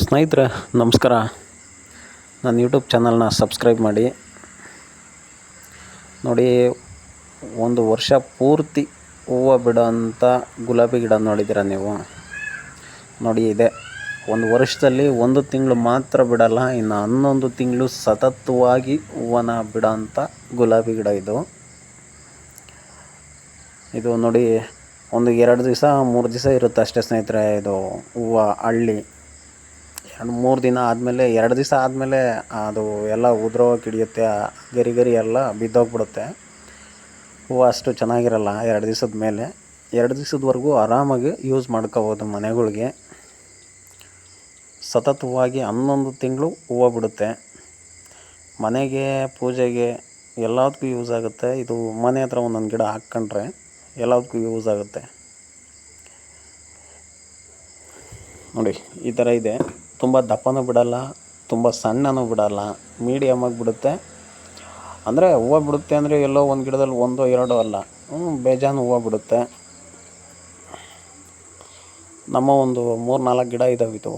ಸ್ನೇಹಿತರೆ, ನಮಸ್ಕಾರ. ನನ್ನ ಯೂಟ್ಯೂಬ್ ಚಾನಲ್ನ ಸಬ್ಸ್ಕ್ರೈಬ್ ಮಾಡಿ. ನೋಡಿ, ಒಂದು ವರ್ಷ ಪೂರ್ತಿ ಹೂವು ಬಿಡೋಂಥ ಗುಲಾಬಿ ಗಿಡ ನೋಡಿದ್ದೀರ ನೀವು? ನೋಡಿ, ಇದೆ. ಒಂದು ವರ್ಷದಲ್ಲಿ ಒಂದು ತಿಂಗಳು ಮಾತ್ರ ಬಿಡಲ್ಲ, ಇನ್ನು ಹನ್ನೊಂದು ತಿಂಗಳು ಸತತವಾಗಿ ಹೂವನ್ನ ಬಿಡೋಂಥ ಗುಲಾಬಿ ಗಿಡ ಇದು. ಇದು ನೋಡಿ, ಒಂದು ಎರಡು ದಿವಸ, ಮೂರು ದಿವಸ ಇರುತ್ತೆ ಅಷ್ಟೇ ಸ್ನೇಹಿತರೆ, ಇದು ಹೂವು, ಹಳ್ಳಿ. ಎರಡು ಮೂರು ದಿನ ಆದಮೇಲೆ, ಎರಡು ದಿವಸ ಆದಮೇಲೆ ಅದು ಎಲ್ಲ ಉದುರೋಕೆ ಹಿಡಿಯುತ್ತೆ ಗರಿ ಗರಿ ಎಲ್ಲ ಬಿದ್ದೋಗ್ಬಿಡುತ್ತೆ. ಹೂವು ಅಷ್ಟು ಚೆನ್ನಾಗಿರಲ್ಲ ಎರಡು ದಿವಸದ ಮೇಲೆ. ಎರಡು ದಿವಸದವರೆಗೂ ಆರಾಮಾಗಿ ಯೂಸ್ ಮಾಡ್ಕೋಬೋದು ಮನೆಗಳಿಗೆ. ಸತತವಾಗಿ ಹನ್ನೊಂದು ತಿಂಗಳು ಹೂವು ಬಿಡುತ್ತೆ. ಮನೆಗೆ, ಪೂಜೆಗೆ ಎಲ್ಲದಕ್ಕೂ ಯೂಸ್ ಆಗುತ್ತೆ. ಇದು ಮನೆ ಹತ್ರ ಒಂದೊಂದು ಗಿಡ ಹಾಕ್ಕೊಂಡ್ರೆ ಎಲ್ಲದಕ್ಕೂ ಯೂಸ್ ಆಗುತ್ತೆ. ನೋಡಿ, ಈ ಥರ ಇದೆ. ತುಂಬ ದಪ್ಪನೂ ಬಿಡಲ್ಲ, ತುಂಬ ಸಣ್ಣನೂ ಬಿಡಲ್ಲ ಮೀಡಿಯಮ್ಮಾಗಿ ಬಿಡುತ್ತೆ. ಅಂದರೆ ಹೂವು ಬಿಡುತ್ತೆ ಅಂದರೆ ಎಲ್ಲೋ ಒಂದು ಗಿಡದಲ್ಲಿ ಒಂದೋ ಎರಡೋ ಅಲ್ಲ ಬೇಜಾನ್ ಹೂವು ಬಿಡುತ್ತೆ. ನಮ್ಮ ಒಂದು ಮೂರು ನಾಲ್ಕು ಗಿಡ ಇದ್ದಾವೆ ಇದು.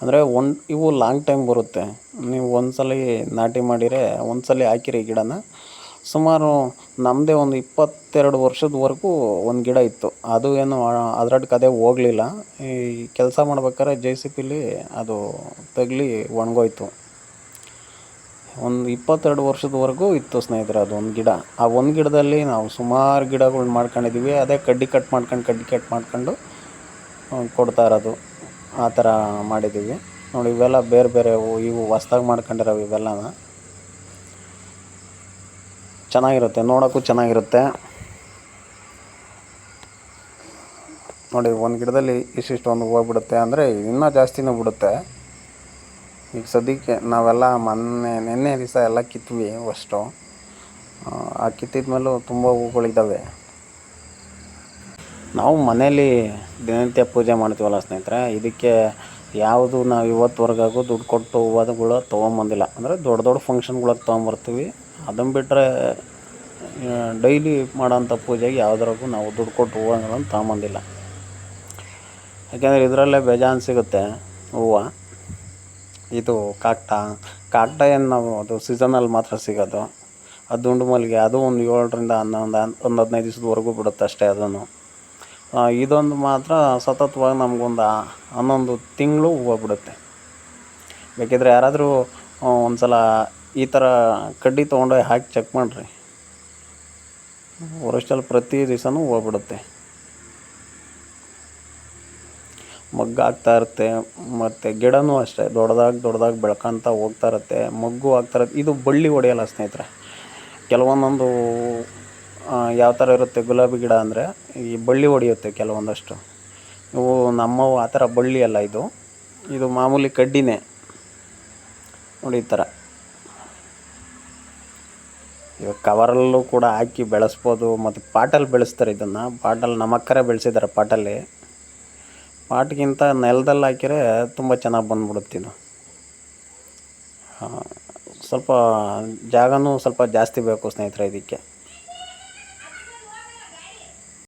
ಅಂದರೆ ಒಂದು, ಇವು ಲಾಂಗ್ ಟೈಮ್ ಬರುತ್ತೆ. ನೀವು ಒಂದ್ಸಲ ನಾಟಿ ಮಾಡಿದರೆ ಒಂದ್ಸಲ ಹಾಕಿರಿ ಗಿಡನ. ಸುಮಾರು ನಮ್ಮದೇ ಒಂದು ಇಪ್ಪತ್ತೆರಡು ವರ್ಷದವರೆಗೂ ಒಂದು ಗಿಡ ಇತ್ತು. ಅದು ಏನು ಅದ್ರಡ್ಗೆ ಅದೇ ಹೋಗಲಿಲ್ಲ. ಈ ಕೆಲಸ ಮಾಡ್ಬೇಕಾದ್ರೆ ಜೆ ಸಿ ಪಿಲಿ ಅದು ತಗಲಿ ಒಣಗೋಯ್ತು. ಒಂದು ಇಪ್ಪತ್ತೆರಡು ವರ್ಷದವರೆಗೂ ಇತ್ತು ಸ್ನೇಹಿತರೆ ಅದು ಒಂದು ಗಿಡ. ಆ ಒಂದು ಗಿಡದಲ್ಲಿ ನಾವು ಸುಮಾರು ಗಿಡಗಳ್ನ ಮಾಡ್ಕೊಂಡಿದ್ದೀವಿ ಅದೇ ಕಡ್ಡಿ ಕಟ್ ಮಾಡ್ಕೊಂಡು, ಕಡ್ಡಿ ಕಟ್ ಮಾಡ್ಕೊಂಡು ಕೊಡ್ತಾ ಇರೋದು. ಆ ಥರ ಮಾಡಿದ್ದೀವಿ ನೋಡಿ ಇವೆಲ್ಲ ಬೇರೆ ಬೇರೆ ಇವು ಹೊಸ್ದಾಗಿ ಮಾಡ್ಕೊಂಡಿರೋ ಇವೆಲ್ಲನ. ಚೆನ್ನಾಗಿರುತ್ತೆ, ನೋಡೋಕ್ಕೂ ಚೆನ್ನಾಗಿರುತ್ತೆ. ನೋಡಿ, ಒಂದು ಗಿಡದಲ್ಲಿ ಇಷ್ಟಿಷ್ಟು ಒಂದು ಹೂವು ಬಿಡುತ್ತೆ ಅಂದರೆ ಇನ್ನೂ ಜಾಸ್ತಿನೂ ಬಿಡುತ್ತೆ. ಈಗ ಸದ್ಯಕ್ಕೆ ನಾವೆಲ್ಲ ಮೊನ್ನೆ, ನಿನ್ನೆ ದಿವಸ ಎಲ್ಲ ಕಿತ್ವಿ ಅಷ್ಟು. ಆ ಕಿತ್ತಿದ ಮೇಲೂ ತುಂಬ ಹೂಗಳಿದ್ದಾವೆ. ನಾವು ಮನೆಯಲ್ಲಿ ದಿನನಿತ್ಯ ಪೂಜೆ ಮಾಡ್ತೀವಲ್ಲ ಸ್ನೇಹಿತರೆ, ಇದಕ್ಕೆ ಯಾವುದು ನಾವು ಇವತ್ತುವರೆಗೂ ದುಡ್ಡು ಕೊಟ್ಟು ಹೂವುಗಳು ತೊಗೊಂಬಂದಿಲ್ಲ. ಅಂದರೆ ದೊಡ್ಡ ದೊಡ್ಡ ಫಂಕ್ಷನ್ಗಳಿಗೆ ತೊಗೊಂಬರ್ತೀವಿ. ಅದನ್ನು ಬಿಟ್ಟರೆ ಡೈಲಿ ಮಾಡೋಂಥ ಪೂಜೆಗೆ ಯಾವುದ್ರಾಗೂ ನಾವು ದುಡ್ಡು ಕೊಟ್ಟು ಹೂವುಗಳನ್ನು ತಗೊಂಬಂದಿಲ್ಲ. ಯಾಕೆಂದರೆ ಇದರಲ್ಲೇ ಬೇಜಾನ್ ಸಿಗುತ್ತೆ ಹೂವು. ಇದು ಕಾಕ್ಟ. ಕಾಕ್ಟ ಏನು ನಾವು, ಅದು ಸೀಸನಲ್ಲಿ ಮಾತ್ರ ಸಿಗೋದು. ಅದು ದುಂಡು ಮಲ್ಲಿಗೆ, ಅದು ಒಂದು ಏಳರಿಂದ ಹನ್ನೊಂದು, ಒಂದು ಹದಿನೈದು ದಿವಸದವರೆಗೂ ಬಿಡುತ್ತೆ ಅಷ್ಟೇ ಅದನ್ನು. ಇದೊಂದು ಮಾತ್ರ ಸತತವಾಗಿ ನಮಗೊಂದು ಹನ್ನೊಂದು ತಿಂಗಳು ಹೂವು ಬಿಡುತ್ತೆ. ಬೇಕಿದ್ರೆ ಯಾರಾದರೂ ಒಂದು ಸಲ ಈ ಥರ ಕಡ್ಡಿ ತೊಗೊಂಡೋಗಿ ಹಾಕಿ ಚೆಕ್ ಮಾಡಿರಿ. ವರ್ಷದಲ್ಲಿ ಪ್ರತಿ ದಿವಸನೂ ಹೋಗ್ಬಿಡುತ್ತೆ. ಮಗ್ಗಾಗ್ತಾಯಿರುತ್ತೆ ಮತ್ತು ಗಿಡನೂ ಅಷ್ಟೇ, ದೊಡ್ಡದಾಗಿ ದೊಡ್ಡದಾಗಿ ಬೆಳ್ಕೊಂತ ಹೋಗ್ತಾ ಇರುತ್ತೆ, ಮಗ್ಗು ಆಗ್ತಾ ಇರುತ್ತೆ. ಇದು ಬಳ್ಳಿ ಹೊಡೆಯಲ್ಲ ಸ್ನೇಹಿತರೆ. ಕೆಲವೊಂದೊಂದು ಯಾವ ಥರ ಇರುತ್ತೆ ಗುಲಾಬಿ ಗಿಡ ಅಂದರೆ, ಈ ಬಳ್ಳಿ ಹೊಡೆಯುತ್ತೆ ಕೆಲವೊಂದಷ್ಟು. ಇವು ನಮ್ಮ ಆ ಥರ ಬಳ್ಳಿ ಅಲ್ಲ ಇದು. ಇದು ಮಾಮೂಲಿ ಕಡ್ಡಿನೇ. ನೋಡಿ ಈ ಥರ ಇವಾಗ ಕವರಲ್ಲೂ ಕೂಡ ಹಾಕಿ ಬೆಳೆಸ್ಬೋದು, ಮತ್ತು ಪಾಟಲ್ಲಿ ಬೆಳೆಸ್ತಾರೆ ಇದನ್ನು. ಪಾಟಲ್ಲಿ ನಮ್ಮ ಅಕ್ಕರೆ ಬೆಳೆಸಿದ್ದಾರೆ ಪಾಟಲ್ಲಿ. ಪಾಟ್ಗಿಂತ ನೆಲದಲ್ಲಿ ಹಾಕಿದ್ರೆ ತುಂಬ ಚೆನ್ನಾಗಿ ಬಂದ್ಬಿಡುತ್ತೆ ಇದು. ಸ್ವಲ್ಪ ಜಾಗವೂ ಸ್ವಲ್ಪ ಜಾಸ್ತಿ ಬೇಕು ಸ್ನೇಹಿತರೆ ಇದಕ್ಕೆ.